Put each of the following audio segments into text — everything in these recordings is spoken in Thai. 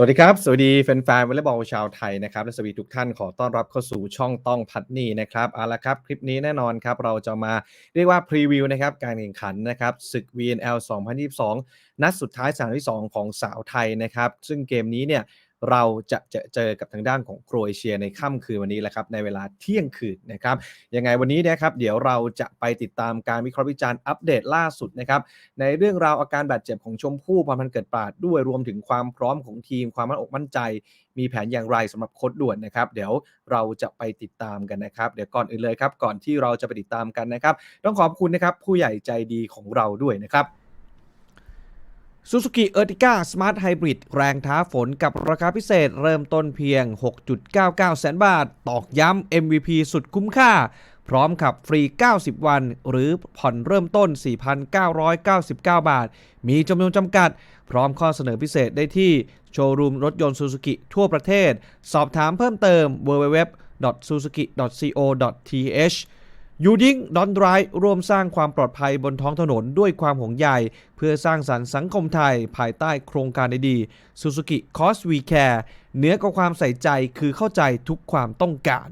สวัสดีครับ สวัสดีแฟนๆวอลเลย์บอลชาวไทยนะครับและสวัสดีทุกท่านขอต้อนรับเข้าสู่ช่องต้องพัดนี่นะครับเอาละครับคลิปนี้แน่นอนครับเราจะมาเรียกว่าพรีวิวนะครับการแข่งขันนะครับศึก VNL 2022 นัดสุดท้ายสนามที่ 2 ของสาวไทยนะครับซึ่งเกมนี้เนี่ย เราจะเจอเจอกับทางด้านของโครเอเชียในค่ำคืนวันนี้แหละครับในเวลาเที่ยงคืนนะครับยังไงวันนี้นะครับเดี๋ยวเราจะไปติดตามการวิเคราะห์วิจารณ์อัปเดตล่าสุดนะครับในเรื่องราวอาการบาดเจ็บของชมพู่พรพันธ์เกิดปราดด้วยรวมถึงความพร้อมของทีมความมั่นอกมั่นใจ มีแผนอย่างไรสำหรับโค้ดด่วนนะครับ เดี๋ยวเราจะไปติดตามกันนะครับ เดี๋ยวก่อนอื่นเลยครับ ก่อนที่เราจะไปติดตามกันนะครับ ต้องขอบคุณนะครับผู้ใหญ่ใจดีของเราด้วยนะครับ Suzuki Ertiga Smart Hybrid แรงท้าฝนกับราคาพิเศษเริ่มต้นเพียง 6.99 แสนบาท ตอกย้ำ MVP สุดคุ้มค่า พร้อมขับฟรี 90 วัน หรือผ่อนเริ่มต้น 4,999 บาท มีจำนวนจำกัด พร้อมข้อเสนอพิเศษได้ที่ โชว์รูมรถยนต์ Suzuki ทั่วประเทศ สอบถามเพิ่มเติม www.suzuki.co.th ยูดิ้งดอนไดรร่วมสร้างความปลอดภัยบนท้องถนนด้วยความห่วงใยเพื่อสร้างสรรค์สังคมไทยภายใต้โครงการดีๆ Suzuki Cause We Care เนื้อกว่าความใส่ใจคือเข้าใจทุกความต้องการ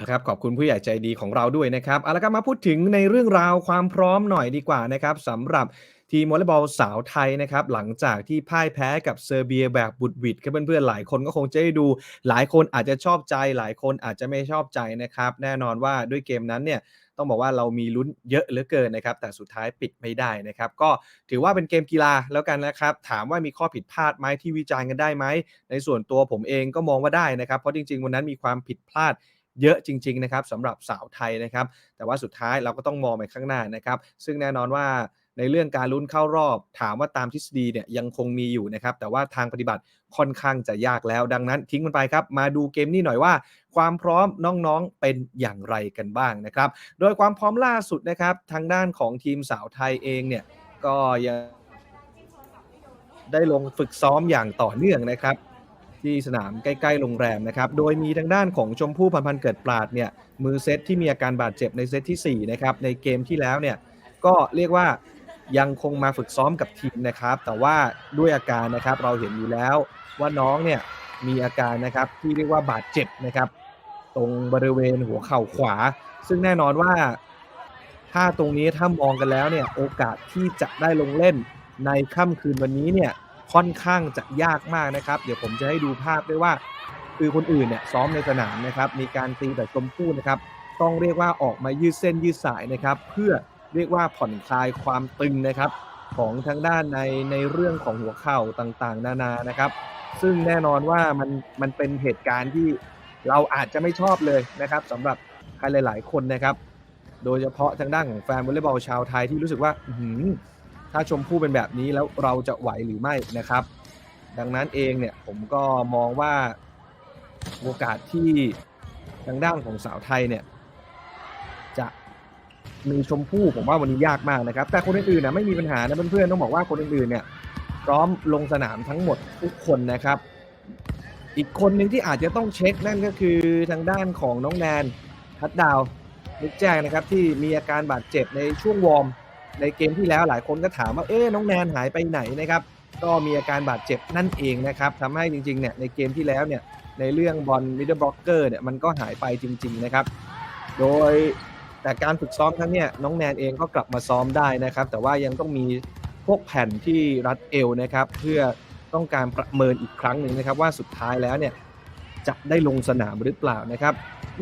นะครับขอบคุณผู้ใหญ่ใจดีของเราด้วยนะครับเอาละครับมาพูดถึงในเรื่องราวความพร้อมหน่อยดีกว่านะครับสำหรับ ทีมวอลเลย์บอลสาวไทยนะครับหลังจากที่พ่ายแพ้กับเซอร์เบียแบบบุดวิดครับเพื่อนๆหลายคนก็คงจะได้ดูหลายคนอาจจะชอบใจ หลายคนอาจจะไม่ชอบใจนะครับ แน่นอนว่าด้วยเกมนั้นเนี่ยต้องบอกว่าเรามีลุ้นเยอะเหลือเกินนะครับ แต่สุดท้ายปิดไม่ได้นะครับ ก็ถือว่าเป็นเกมกีฬาแล้วกันนะครับ ถามว่ามีข้อผิดพลาดไหมที่วิจารณ์กันได้ไหม ในส่วนตัวผมเองก็มองว่าได้นะครับ เพราะจริง ๆ วันนั้นมีความผิดพลาดเยอะจริง ๆ นะครับสำหรับสาวไทยนะครับ แต่ว่าสุดท้ายเราก็ต้องมองไปข้างหน้านะครับ ซึ่งแน่นอนว่า ในเรื่องการลุ้นเข้ารอบ ถามว่าตามทฤษฎีเนี่ยยังคงมีอยู่นะครับ แต่ว่าทางปฏิบัติค่อนข้างจะยากแล้ว ดังนั้นทิ้งมันไปครับ มาดูเกมนี้หน่อยว่า ความพร้อมน้องๆเป็นอย่างไรกันบ้างนะครับ โดยความพร้อมล่าสุดนะครับ ทางด้านของทีมสาวไทยเองเนี่ยก็ยังได้ลงฝึกซ้อมอย่างต่อเนื่องนะครับ ที่สนามใกล้ๆโรงแรมนะครับ โดยมีทางด้านของชมพู่พันพันเกิดปราดเนี่ยมือเซตที่มีอาการบาดเจ็บในเซตที่4นะครับในเกมที่แล้วเนี่ยก็เรียกว่า ยังคงมาฝึกซ้อมกับทีมนะครับ แต่ว่าด้วยอาการนะครับเราเห็นอยู่แล้วว่าน้องเนี่ยมีอาการนะครับที่เรียกว่าบาดเจ็บนะครับ ตรงบริเวณหัวเข่าขวา ซึ่งแน่นอนว่า ถ้าตรงนี้ถ้ามองกันแล้วเนี่ยโอกาสที่จะได้ลงเล่นในค่ำคืนวันนี้เนี่ยค่อนข้างจะยากมากนะครับ เดี๋ยวผมจะให้ดูภาพด้วยว่า คือคนอื่นเนี่ยซ้อมในสนามนะครับ มีการตีแบบชมพู่นะครับ ต้องเรียกว่าออกมายืดเส้นยืดสายนะครับ เพื่อ เรียกว่าผ่อนคลายความตึงนะครับ ของทางด้านในในเรื่องของหัวเข่าต่างๆ นานานะครับ ซึ่งแน่นอนว่ามันมันเป็นเหตุการณ์ที่เราอาจจะไม่ชอบเลยนะครับสำหรับใครหลาย ๆ คนนะครับ โดยเฉพาะทางด้านของแฟนวอลเลย์บอลชาวไทยที่รู้สึกว่าถ้าชมพู่เป็นแบบนี้แล้วเราจะไหวหรือไม่นะครับ ดังนั้นเองเนี่ยผมก็มองว่าโอกาสที่ทางด้านของสาวไทยเนี่ย มีชมพู่ผมว่าวันนี้ยากมากนะครับ แต่คนอื่นๆนะไม่มีปัญหานะเพื่อนๆต้องบอกว่าคนอื่นๆเนี่ยพร้อมลงสนามทั้งหมดทุกคนนะครับ อีกคนหนึ่งที่อาจจะต้องเช็คนั่นก็คือทางด้านของน้องแนนทัดดาวนึกแจ้งนะครับที่มีอาการบาดเจ็บในช่วงวอร์มในเกมที่แล้วหลายคนก็ถามว่าเอ๊ะน้องแนนหายไปไหนนะครับก็มีอาการบาดเจ็บนั่นเองนะครับทำให้จริงๆเนี่ยในเกมที่แล้วเนี่ยในเรื่องบอลมิดเดิลบล็อกเกอร์เนี่ยมันก็หายไปจริง ๆนะครับ โดย แต่การฝึกซ้อมครั้งเนี้ยน้องแนนเองก็กลับมาซ้อมได้นะครับ แต่ว่ายังต้องมีพวกแผ่นที่รัดเอวนะครับ เพื่อต้องการประเมินอีกครั้งหนึ่งนะครับ ว่าสุดท้ายแล้วเนี่ยจะได้ลงสนามหรือเปล่านะครับ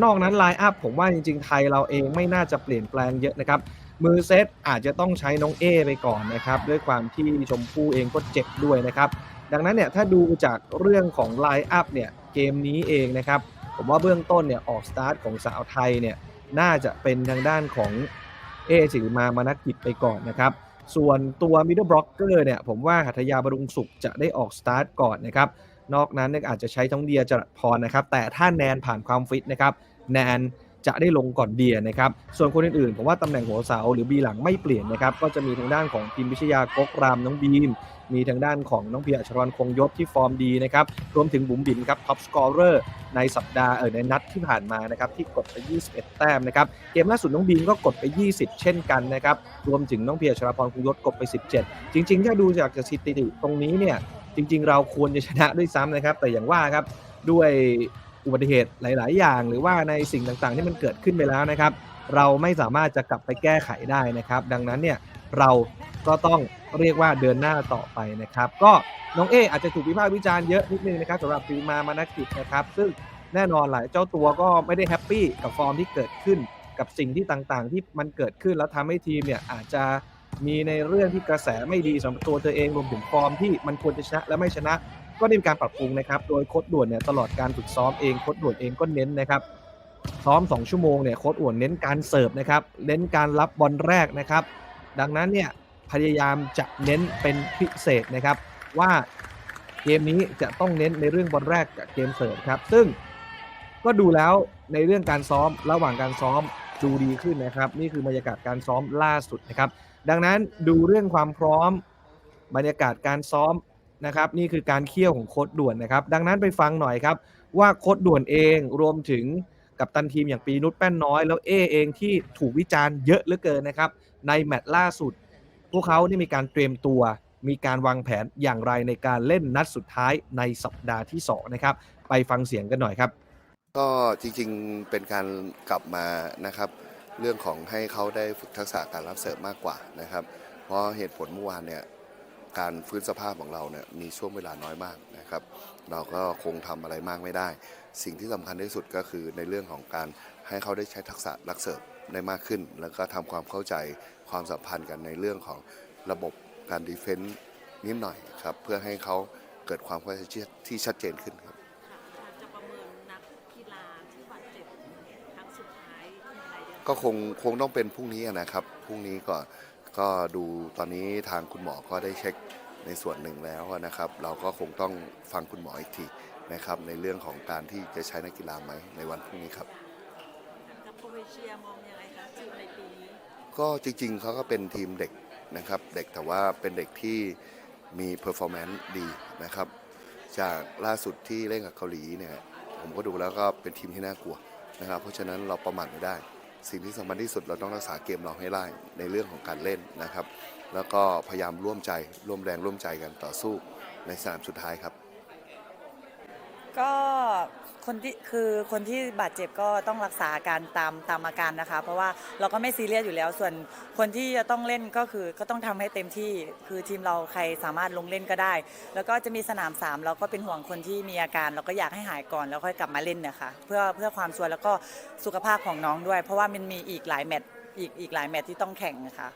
นอกนั้นไลน์อัพผมว่าจริงๆ ไทยเราเองไม่น่าจะเปลี่ยนแปลงเยอะนะครับ มือเซตอาจจะต้องใช้น้องเอไปก่อนนะครับ ด้วยความที่ชมพู่เองก็เจ็บด้วยนะครับ ดังนั้นเนี่ยถ้าดูจากเรื่องของไลน์อัพเนี่ยเกมนี้เองนะครับ ผมว่าเบื้องต้นเนี่ยออกสตาร์ทของสาวไทยเนี่ย น่าจะเป็นทางด้านของเอจิมามานักกิจไปก่อนนะครับ ส่วนตัวมิดเดิลบล็อกเกอร์เนี่ยผมว่าหัตยาบรุงสุขจะได้ออกสตาร์ทก่อนนะครับ นอกนั้นเนี่ยอาจจะใช้ท้องเดียจรัสพรนะครับ แต่ถ้าแนนผ่านความฟิตนะครับ แนน จะได้ลงก่อนเดียนะครับ ส่วนคนอื่นๆผมว่าตำแหน่งหัวเสาหรือบีหลังไม่เปลี่ยนนะครับ ก็จะมีทางด้านของทีมวิชยากกรามน้องบีม มีทางด้านของน้องเพียรอัชรนคงยศที่ฟอร์มดีนะครับ รวมถึงบุ๋มบินครับท็อปสกอร์เรอร์ในสัปดาห์เออในนัดที่ผ่านมานะครับที่กดไป 21 แต้มนะครับ เกมล่าสุดน้องบีมก็กดไป 20 เช่นกันนะครับ รวมถึงน้องเพียรชรพรคงยศกดไป 17 จริงๆถ้าดูจากสถิติตรงนี้เนี่ยจริง ๆ เราควรจะชนะด้วยซ้ำนะครับ แต่อย่างว่าครับด้วย อุบัติเหตุหลาย ๆ อย่างหรือว่าในสิ่งต่างๆ ที่มันเกิดขึ้นไปแล้วนะครับ เราไม่สามารถจะกลับไปแก้ไขได้นะครับ ดังนั้นเนี่ยเราก็ต้องเรียกว่าเดินหน้าต่อไปนะครับ ก็น้องเออาจจะถูกวิพากษ์วิจารณ์เยอะนิดนึงนะครับสำหรับฟิลมามานักกิจนะครับ ซึ่งแน่นอนหลายเจ้าตัวก็ไม่ได้แฮปปี้กับฟอร์มที่เกิดขึ้น กับสิ่งที่ต่างๆ ที่มันเกิดขึ้นแล้วทำให้ทีมเนี่ยอาจจะมีในเรื่องที่กระแสไม่ดีสำหรับตัวเธอเองรวมถึงฟอร์มที่มันควรจะชนะและไม่ชนะ ก็ได้มีการปรับปรุงนะครับ โดยโค้ดด่วนเนี่ยตลอดการฝึกซ้อมเองโค้ดด่วนเองก็เน้นนะครับซ้อม 2 ชั่วโมงเนี่ยโค้ดด่วนเน้นการเสิร์ฟนะครับเน้นการรับบอลแรกนะครับ ดังนั้นเนี่ยพยายามจะเน้นเป็นพิเศษนะครับ ว่าเกมนี้จะต้องเน้นในเรื่องบอลแรกกับเกมเสิร์ฟครับซึ่งก็ดูแล้วในเรื่องการซ้อมระหว่างการซ้อมดูดีขึ้นนะครับ นี่คือบรรยากาศการซ้อมล่าสุดนะครับ ดังนั้นดูเรื่องความพร้อมบรรยากาศการซ้อม นะครับนี่คือการเคี่ยวของโค้ดด่วนนะครับ ดังนั้นไปฟังหน่อยครับ ว่าโค้ดด่วนเองรวมถึงกับตันทีมอย่างปีนุชแป้นน้อย แล้วเอเองที่ถูกวิจารณ์เยอะเหลือเกินนะครับ ในแมตช์ล่าสุด พวกเขาได้มีการเตรียมตัว มีการวางแผนอย่างไรในการเล่นนัดสุดท้ายในสัปดาห์ที่2นะครับไปฟังเสียงกันหน่อยครับ ก็จริงๆเป็นการกลับมานะครับ เรื่องของให้เขาได้ฝึกทักษะการรับเสิร์ฟมากกว่านะครับ เพราะเหตุผลเมื่อวานเนี่ย การฟื้นสภาพของเราเนี่ยมีช่วงเวลาน้อยมากนะครับ เราก็คงทำอะไรมากไม่ได้ สิ่งที่สำคัญที่สุดก็คือในเรื่องของการให้เขาได้ใช้ทักษะรักเสิร์ฟได้มากขึ้น แล้วก็ทำความเข้าใจความสัมพันธ์กันในเรื่องของระบบการดีเฟนต์นิดหน่อยครับเพื่อให้เขาเกิดความเข้าใจที่ชัดเจนขึ้นครับค่ะจะประเมินนักกีฬาที่บาดเจ็บครั้งสุดท้ายอะไรเดียวก็คงคงต้องเป็นพรุ่งนี้อะนะครับพรุ่งนี้ก็ ก็ดูตอนนี้ทางคุณหมอก็ได้เช็คในส่วนหนึ่งแล้วนะครับ เราก็คงต้องฟังคุณหมออีกทีนะครับ ในเรื่องของการที่จะใช้นักกีฬาไหมในวันพรุ่งนี้ครับกับโครเอเชียมองยังไงคะทีมในปีนี้ก็จริงๆเขาก็เป็นทีมเด็กนะครับ เด็กแต่ว่าเป็นเด็กที่มีเพอร์ฟอร์แมนซ์ดีนะครับ จากล่าสุดที่เล่นกับเกาหลีเนี่ยผมก็ดูแล้วก็เป็นทีมที่น่ากลัวนะครับ เพราะฉะนั้นเราประมาทไม่ได้ สิ่งที่สำคัญที่สุดเราต้องรักษาเกมเราให้ได้ในเรื่องของการเล่นนะครับ แล้วก็พยายามร่วมใจร่วมแรงร่วมใจกันต่อสู้ในสนามสุดท้ายครับ ก็คนที่คือคนที่บาดเจ็บก็ต้องรักษาอาการตามตามอาการนะคะ เพราะว่าเราก็ไม่ซีเรียสอยู่แล้ว ส่วนคนที่จะต้องเล่นก็คือก็ต้องทำให้เต็มที่คือทีมเราใครสามารถลงเล่นก็ได้ แล้วก็จะมีสนามสามเราก็เป็นห่วงคนที่มีอาการ เราก็อยากให้หายก่อนแล้วค่อยกลับมาเล่นนะคะเพื่อเพื่อความชัวร์แล้วก็สุขภาพของน้องด้วย เพราะว่ามันมีอีกหลายแมตช์อีกอีกหลายแมตช์ที่ต้องแข่งนะคะ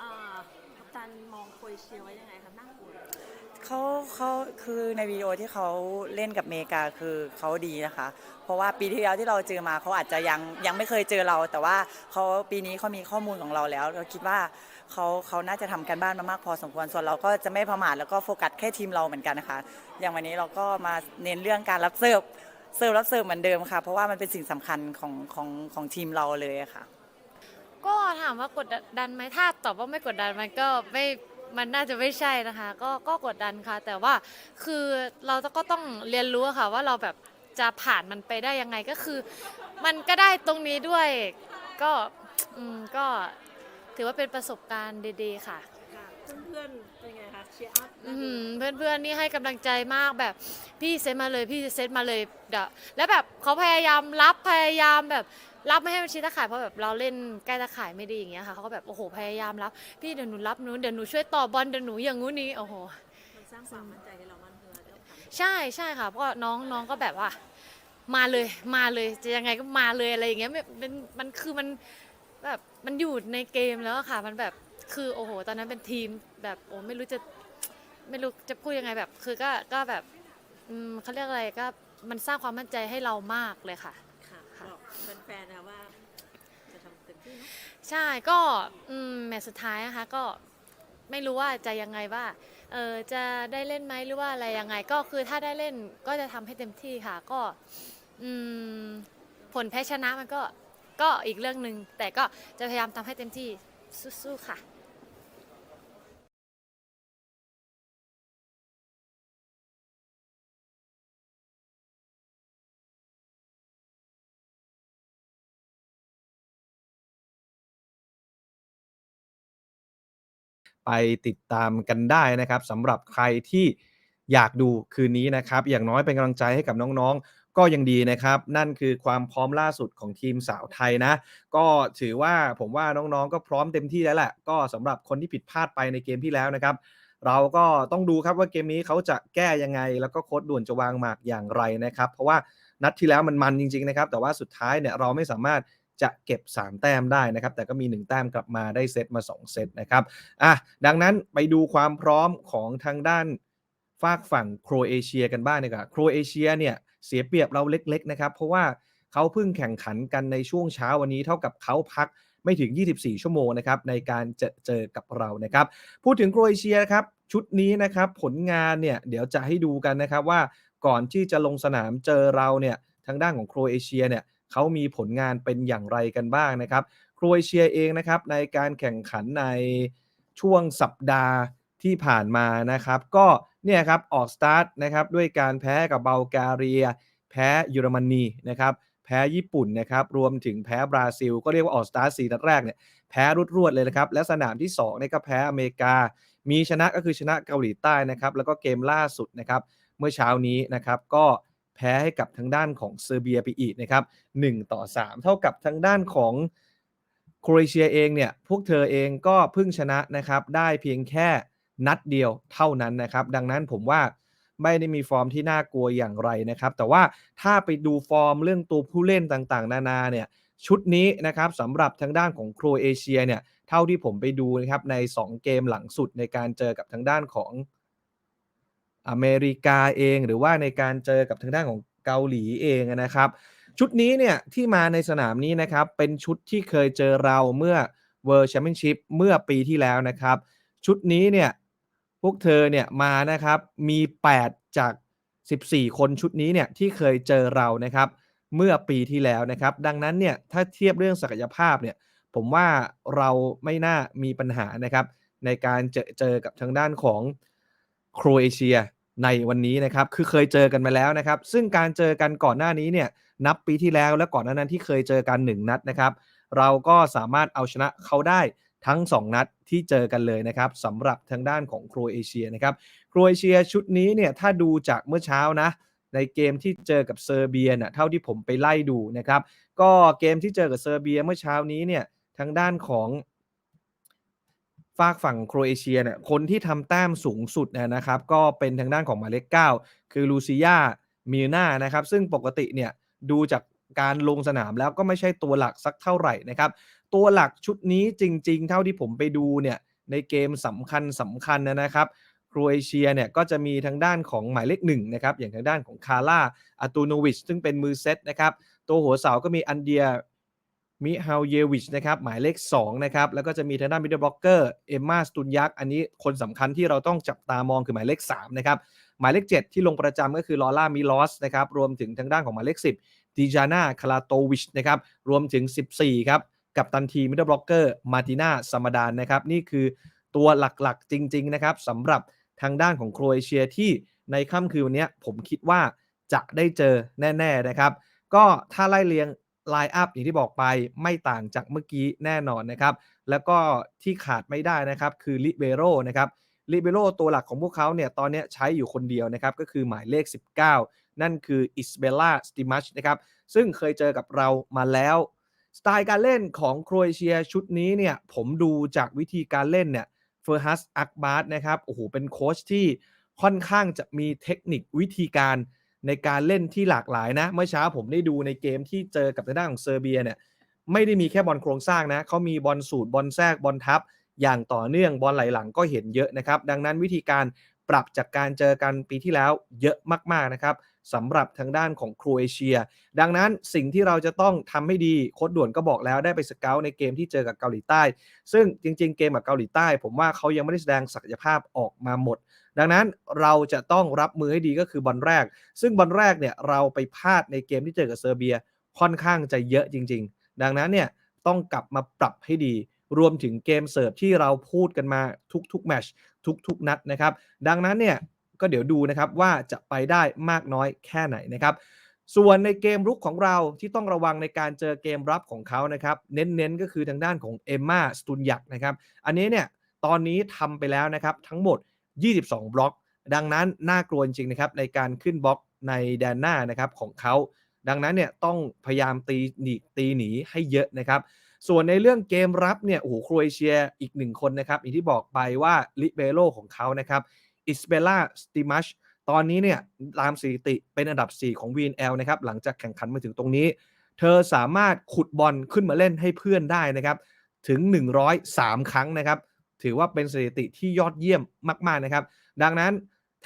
อ่ากัปตันมองโครเอเชียไว้ยังไงคะน่ากลัว เขาเขาคือในวีดีโอที่เขาเล่นกับเมกาคือเขาดีนะคะ เพราะว่าปีที่แล้วที่เราเจอมาเขาอาจจะยังยังไม่เคยเจอเรา แต่ว่าเขาปีนี้เขามีข้อมูลของเราแล้ว เราคิดว่าเขาเขาน่าจะทำการบ้านมามากพอสมควรส่วนเราก็จะไม่ประมาทแล้วก็โฟกัสแค่ทีมเราเหมือนกันนะคะ อย่างวันนี้เราก็มาเน้นเรื่องการรับเสิร์ฟเสิร์ฟรับเสิร์ฟเหมือนเดิมค่ะ เพราะว่ามันเป็นสิ่งสำคัญของของของทีมเราเลยค่ะ ก็ถามว่ากดดันไหมถ้าตอบว่าไม่กดดันมันก็ไม่ มันน่าจะไม่ใช่นะคะ ก็ก็กดดันค่ะ แต่ว่าคือเราก็ต้องเรียนรู้อะค่ะ ว่าเราแบบจะผ่านมันไปได้ยังไงก็คือ มันก็ได้ตรงนี้ด้วย ก็อืมก็ถือว่าเป็นประสบการณ์ดีๆค่ะ ค่ะเพื่อนๆเป็นไงคะเชียร์อัพอืมเพื่อนๆนี่ให้กำลังใจมากแบบพี่เซตมาเลยพี่เซตมาเลยเดี๋ยวแล้วแบบเขาพยายามรับพยายามแบบ รับไม่ให้มันชิดตะข่ายเพราะแบบเราเล่นใกล้ตะข่ายไม่ดีอย่างเงี้ยค่ะเขาก็แบบโอ้โหพยายามรับ พี่เดี๋ยวหนูรับหนูเดี๋ยวหนูช่วยต่อบอลเดี๋ยวหนูอย่างงู้นนี้โอ้โหมันสร้างความมั่นใจให้เรามันเพื่อจะทำใช่ใช่ค่ะเพราะน้องน้องก็แบบว่า มาเลยมาเลยจะยังไงก็มาเลยอะไรอย่างเงี้ยมันมันมันคือมันแบบมันอยู่ในเกมแล้วอะค่ะ มันแบบคือโอ้โห ตอนนั้นเป็นทีมแบบโอ้ไม่รู้จะไม่รู้จะพูดยังไงแบบ คือก็ก็แบบอืมเขาเรียกอะไรก็มันสร้างความมั่นใจให้เรามากเลยค่ะ ค่ะค่ะ บอกแฟนๆนะคะว่าจะทำเต็มที่เนอะใช่ก็อืมแมตช์สุดท้ายนะคะก็ไม่รู้ว่าจะยังไงว่าเออจะได้เล่นไหมหรือว่าอะไรยังไงก็คือถ้าได้เล่นก็จะทำให้เต็มที่ค่ะ ก็อืมผลแพ้ชนะมันก็ก็อีกเรื่องหนึ่งแต่ก็จะพยายามทำให้เต็มที่สู้ๆค่ะ ไปติดตามกันได้นะครับสำหรับใครที่อยากดูคืนนี้นะครับ อย่างน้อยเป็นกำลังใจให้กับน้องๆ ก็ยังดีนะครับ นั่นคือความพร้อมล่าสุดของทีมสาวไทยนะ ก็ถือว่าผมว่าน้องๆ ก็พร้อมเต็มที่แล้วแหละ ก็สำหรับคนที่ผิดพลาดไปในเกมที่แล้วนะครับ เราก็ต้องดูครับว่าเกมนี้เขาจะแก้ยังไง แล้วก็โค้ดด่วนจะวางหมากอย่างไรนะครับ เพราะว่านัดที่แล้วมันมันจริงๆนะครับ แต่ว่าสุดท้ายเนี่ยเราไม่สามารถ จะเก็บ 3 แต้มได้นะครับ แต่ก็มี 1 แต้มกลับมาได้เซตมา 2 เซตนะครับอะดังนั้นไปดูความพร้อมของทางด้านฝากฝั่งโครเอเชียกันบ้างดีกว่าโครเอเชียเนี่ยเสียเปรียบเราเล็กๆนะครับ เพราะว่าเขาเพิ่งแข่งขันกันในช่วงเช้าวันนี้เท่ากับเขาพักไม่ถึง 24 ชั่วโมงนะครับในการจอเจอกับเรานะครับ พูดถึงโครเอเชียครับชุดนี้นะครับผลงานเนี่ยเดี๋ยวจะให้ดูกันนะครับว่าก่อนที่จะลงสนามเจอเราเนี่ยทางด้านของโครเอเชียเนี่ย เขามีผลงานเป็นอย่างไรกันบ้างนะครับโครเอเชียเองนะครับในการแข่งขันในช่วงสัปดาห์ที่ผ่านมานะครับ ก็เนี่ยครับออกสตาร์ทนะครับด้วยการแพ้กับเบลแกเรีย แพ้เยอรมนีนะครับแพ้ญี่ปุ่นนะครับรวมถึงแพ้บราซิล ก็เรียกว่าออกสตาร์ทสี่นัดแรกเนี่ยแพ้รวดๆเลยนะครับและสนามที่2เนี่ยก็แพ้อเมริกา มีชนะก็คือชนะเกาหลีใต้นะครับแล้วก็เกมล่าสุดนะครับเมื่อเช้านี้นะครับก็ แพ้ให้กับทางด้านของเซอร์เบียไปอีกนะครับ1ต่อ 3 เท่ากับทางด้านของโครเอเชียเองเนี่ยพวกเธอเองก็เพิ่งชนะนะครับได้เพียงแค่นัดเดียวเท่านั้นนะครับ ดังนั้นผมว่าไม่ได้มีฟอร์มที่น่ากลัวอย่างไรนะครับ แต่ว่าถ้าไปดูฟอร์มเรื่องตัวผู้เล่นต่างๆ นานาเนี่ยชุดนี้นะครับสำหรับทางด้านของโครเอเชียเนี่ยเท่าที่ผมไปดูนะครับใน 2 เกมหลังสุดในการเจอกับทางด้านของ อเมริกาเอง หรือว่าในการเจอกับทางด้านของเกาหลีเองนะครับ ชุดนี้เนี่ยที่มาในสนามนี้นะครับ เป็นชุดที่เคยเจอเราเมื่อ World Championship เมื่อปีที่แล้วนะครับ ชุดนี้เนี่ยพวกเธอเนี่ยมานะครับมี 8 จาก 14 คนชุดนี้เนี่ยที่เคยเจอเรานะครับเมื่อปีที่แล้วนะครับ ดังนั้นเนี่ยถ้าเทียบเรื่องศักยภาพเนี่ยผมว่าเราไม่น่ามีปัญหานะครับ ในการเจอเจอกับทางด้านของโครเอเชีย ในวันนี้นะครับ คือเคยเจอกันมาแล้วนะครับ ซึ่งการเจอกันก่อนหน้านี้เนี่ยนับปีที่แล้วและก่อนหน้านั้นที่เคยเจอกัน 1 นัดนะครับ เราก็สามารถเอาชนะเขาได้ทั้ง 2 นัดที่เจอกันเลยนะครับสำหรับทางด้านของโครเอเชียนะครับโครเอเชียชุดนี้เนี่ยถ้าดูจากเมื่อเช้านะในเกมที่เจอกับเซอร์เบียน่ะเท่าที่ผมไปไล่ดูนะครับ ก็เกมที่เจอกับเซอร์เบียเมื่อเช้านี้เนี่ยทางด้านของ ฝากฝั่งโครเอเชียเนี่ยคนที่ทำแต้มสูงสุดนะครับ ก็เป็นทางด้านของหมายเลข9คือลูซิยามิลนานะครับ ซึ่งปกติเนี่ยดูจากการลงสนามแล้วก็ไม่ใช่ตัวหลักสักเท่าไหร่นะครับ ตัวหลักชุดนี้จริง ๆ เท่าที่ผมไปดูเนี่ยในเกมสำคัญสำคัญนะครับโครเอเชียเนี่ยก็จะมีทางด้านของหมายเลขหนึ่งนะครับอย่างทางด้านของคาร่าอาตูโนวิชซึ่งเป็นมือเซตนะครับตัวหัวเสาก็มีอันเดีย มิฮาเยวิชนะครับหมายเลข 2 นะครับ แล้วก็จะมีทางด้านมิดเดิลบล็อกเกอร์เอมมาสตุนยักอันนี้คนสำคัญที่เราต้องจับตามองคือหมายเลข 3 นะครับ หมายเลข 7 ที่ลงประจำก็คือลอร่ามิลอสนะครับ รวมถึงทางด้านของหมายเลข 10ดิจาน่าคาราโตวิชนะครับ รวมถึง 14 ครับ กับตันทีมิดเดิลบล็อกเกอร์มาติน่าสมดานนะครับ นี่คือตัวหลักๆจริง ๆ นะครับสำหรับทางด้านของโครเอเชียที่ในค่ำคืนวันนี้ผมคิดว่าจะได้เจอแน่ ๆนะครับ ก็ถ้าไล่เรียง ไลน์อัพอย่างที่บอกไปไม่ต่างจากเมื่อกี้แน่นอนนะครับ แล้วก็ที่ขาดไม่ได้นะครับคือลิเบโรนะครับลิเบโรตัวหลักของพวกเขาเนี่ยตอนนี้ใช้อยู่คนเดียวนะครับ ก็คือหมายเลข 19 นั่นคืออิสเบล่าสติมัชนะครับ ซึ่งเคยเจอกับเรามาแล้ว สไตล์การเล่นของโครเอเชียชุดนี้เนี่ยผมดูจากวิธีการเล่นเนี่ยเฟอร์ฮัสอักบาร์นะครับโอ้โหเป็นโค้ชที่ค่อนข้างจะมีเทคนิควิธีการ ในการเล่นที่หลากหลายนะ เมื่อเช้าผมได้ดูในเกมที่เจอกับทางด้านของเซอร์เบียเนี่ยไม่ได้มีแค่บอลโครงสร้างนะเขามีบอลสูตรบอลแทรกบอลทับ อย่างต่อเนื่องบอลไหลหลังก็เห็นเยอะนะครับ ดังนั้นวิธีการปรับจากการเจอกันปีที่แล้วเยอะมากๆนะครับสำหรับทางด้านของโครเอเชีย ดังนั้นสิ่งที่เราจะต้องทำให้ดีโค้ดด่วนก็บอกแล้วได้ไปสเกลในเกมที่เจอกับเกาหลีใต้ ซึ่งจริง ๆ เกมกับเกาหลีใต้ ผมว่าเขายังไม่ได้แสดงศักยภาพออกมาหมด ดังนั้นเราจะต้องรับมือให้ดีก็คือบอลแรก ซึ่งบอลแรกเนี่ยเราไปพลาดในเกมที่เจอกับเซอร์เบียค่อนข้างจะเยอะจริง ๆ ดังนั้นเนี่ยต้องกลับมาปรับให้ดี รวมถึงเกมเสิร์ฟที่เราพูดกันมาทุกๆแมชทุกๆ นัดนะครับ ดังนั้นเนี่ยก็เดี๋ยวดูนะครับว่าจะไปได้มากน้อยแค่ไหนนะครับ ส่วนในเกมรุกของเราที่ต้องระวังในการเจอเกมรับของเขานะครับ เน้นๆก็คือทางด้านของเอมมาสตุนยักนะครับ อันนี้เนี่ยตอนนี้ทำไปแล้วนะครับทั้งหมด 22 บล็อก ดังนั้นน่ากลัวจริงนะครับในการขึ้นบล็อกในแดนหน้านะครับของเขา ดังนั้นเนี่ยต้องพยายามตีหนีตีหนีให้เยอะนะครับ ส่วนในเรื่องเกมรับเนี่ยโอ้โหโครเอเชียอีกหนึ่งคนนะครับอย่างที่บอกไปว่าลิเบโรของเขานะครับอิสเบล่าสติมัชตอนนี้เนี่ยตามสถิติเป็นอันดับ 4 ของ VNL นะครับหลังจากแข่งขันมาถึงตรงนี้ เธอสามารถขุดบอลขึ้นมาเล่นให้เพื่อนได้นะครับถึง 103 ครั้งนะครับ ถือว่าเป็นสถิติที่ยอดเยี่ยมมากๆนะครับ ดังนั้น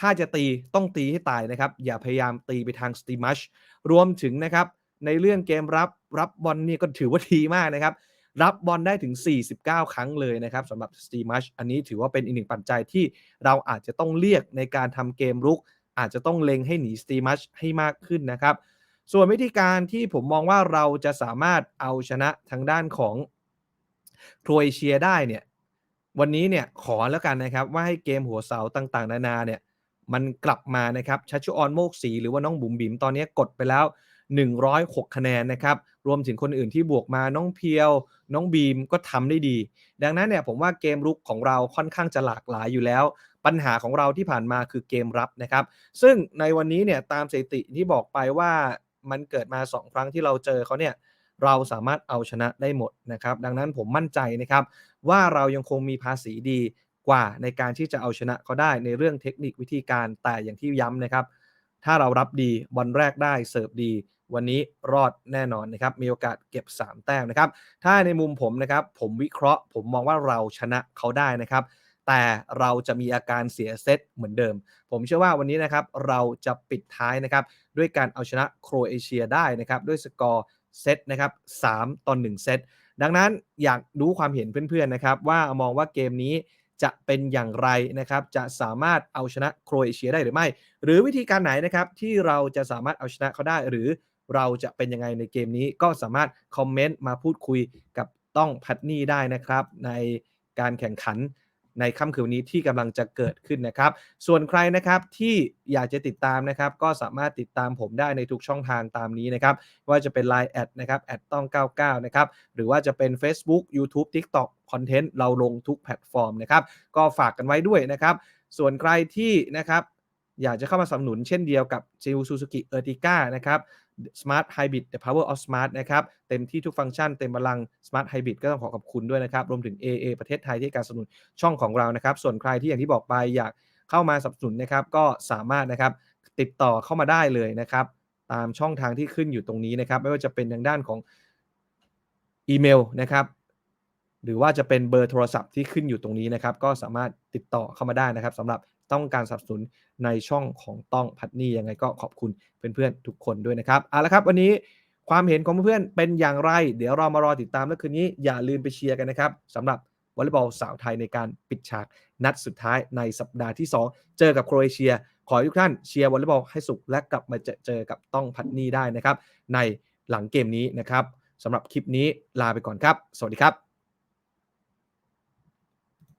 ถ้าจะตีต้องตีให้ตายนะครับ อย่าพยายามตีไปทางสตีมัชรวมถึงนะครับ ในเรื่องเกมรับรับบอลนี่ก็ถือว่าดีมากนะครับ รับบอลได้ถึง 49 ครั้งเลยนะครับสำหรับสตีมัชอันนี้ถือว่าเป็นอีกหนึ่งปัจจัยที่เราอาจจะต้องเรียกในการทำเกมรุก อาจจะต้องเล็งให้หนีสตีมัชให้มากขึ้นนะครับ ส่วนวิธีการที่ผมมองว่าเราจะสามารถเอาชนะทางด้านของโครเอเชียได้เนี่ย วันนี้เนี่ยขอแล้วกันนะครับ ว่าให้เกมหัวเสาต่างๆ นานาเนี่ยมันกลับมานะครับชัชชุออนโมกศรีหรือว่าน้องบุ๋มบิ๋มตอนนี้กดไปแล้ว 106 คะแนนนะครับ รวมถึงคนอื่นที่บวกมาน้องเพียว น้องบีมก็ทำได้ดี ดังนั้นเนี่ยผมว่าเกมรุกของเราค่อนข้างจะหลากหลายอยู่แล้ว ปัญหาของเราที่ผ่านมาคือเกมรับนะครับ ซึ่งในวันนี้เนี่ยตามสถิติที่บอกไปว่ามันเกิดมา 2 ครั้งที่เราเจอเขาเนี่ย เราสามารถเอาชนะได้หมดนะครับ ดังนั้นผมมั่นใจนะครับว่าเรายังคงมีภาษีดีกว่าในการที่จะเอาชนะเขาได้ในเรื่องเทคนิควิธีการแต่อย่างที่ย้ำนะครับ ถ้าเรารับดีวันแรกได้เสิร์ฟดี วันนี้รอดแน่นอนนะครับ มีโอกาสเก็บ 3 แต้มนะครับ ถ้าในมุมผมนะครับ ผมวิเคราะห์ ผมมองว่าเราชนะเขาได้นะครับ แต่เราจะมีอาการเสียเซตเหมือนเดิม ผมเชื่อว่าวันนี้นะครับเราจะปิดท้ายนะครับ ด้วยการเอาชนะโครเอเชียได้นะครับ ด้วยสกอร์ เซตนะครับ3ต่อ1เซตดังนั้นอยากรู้ความเห็นเพื่อนๆนะครับ ว่ามองว่าเกมนี้จะเป็นอย่างไรนะครับ จะสามารถเอาชนะโครเอเชียได้หรือไม่ หรือวิธีการไหนนะครับที่เราจะสามารถเอาชนะเขาได้ หรือเราจะเป็นยังไงในเกมนี้ก็สามารถคอมเมนต์มาพูดคุยกับต้องพัดนี่ได้นะครับ ในการแข่งขัน ในค่ำคืนนี้ที่กำลังจะเกิดขึ้นนะครับ ส่วนใครนะครับที่อยากจะติดตามนะครับ ก็สามารถติดตามผมได้ในทุกช่องทางตามนี้นะครับ ว่าจะเป็น Line แอดนะครับแอดต้อง 99 นะครับ หรือว่าจะเป็น Facebook YouTube TikTok คอนเทนต์เราลงทุกแพลตฟอร์มนะครับ ก็ฝากกันไว้ด้วยนะครับ ส่วนใครที่นะครับอยากจะเข้ามาสนับสนุนเช่นเดียวกับ j ิ u Suzuki Ertiga นะครับ Smart Hybrid The Power of Smart นะครับเต็มที่ทุกฟังก์ชันเต็มพลัง Smart Hybrid ก็ต้องขอขอบคุณด้วยนะครับรวมถึง AA ประเทศไทยที่การสนับสนุนช่องของเรานะครับ ส่วนใครที่อย่างที่บอกไปอยากเข้ามาสนับสนุนนะครับก็สามารถนะครับติดต่อเข้ามาได้เลยนะครับ ตามช่องทางที่ขึ้นอยู่ตรงนี้นะครับ ไม่ว่าจะเป็นทางด้านของอีเมลนะครับหรือว่าจะเป็นเบอร์โทรศัพท์ที่ขึ้นอยู่ตรงนี้นะครับ ก็สามารถติดต่อเข้ามาได้นะครับสำหรับ ต้องการสนับสนุนในช่องของต้องพัดนี่ยังไงก็ขอบคุณเพื่อนๆทุกคนด้วยนะครับเอาละครับวันนี้ความเห็นของเพื่อนๆเป็นอย่างไร เดี๋ยวเรามารอติดตามแล้วคืนนี้อย่าลืมไปเชียร์กันนะครับสำหรับวอลเลย์บอลสาวไทยในการปิดฉากนัดสุดท้ายในสัปดาห์ที่ 2 เจอกับโครเอเชีย ขอทุกท่านเชียร์วอลเลย์บอลให้สุขและกลับมาเจอเจอกับต้องพัดนี่ได้นะครับ ในหลังเกมนี้นะครับสำหรับคลิปนี้ลาไปก่อนครับ สวัสดีครับ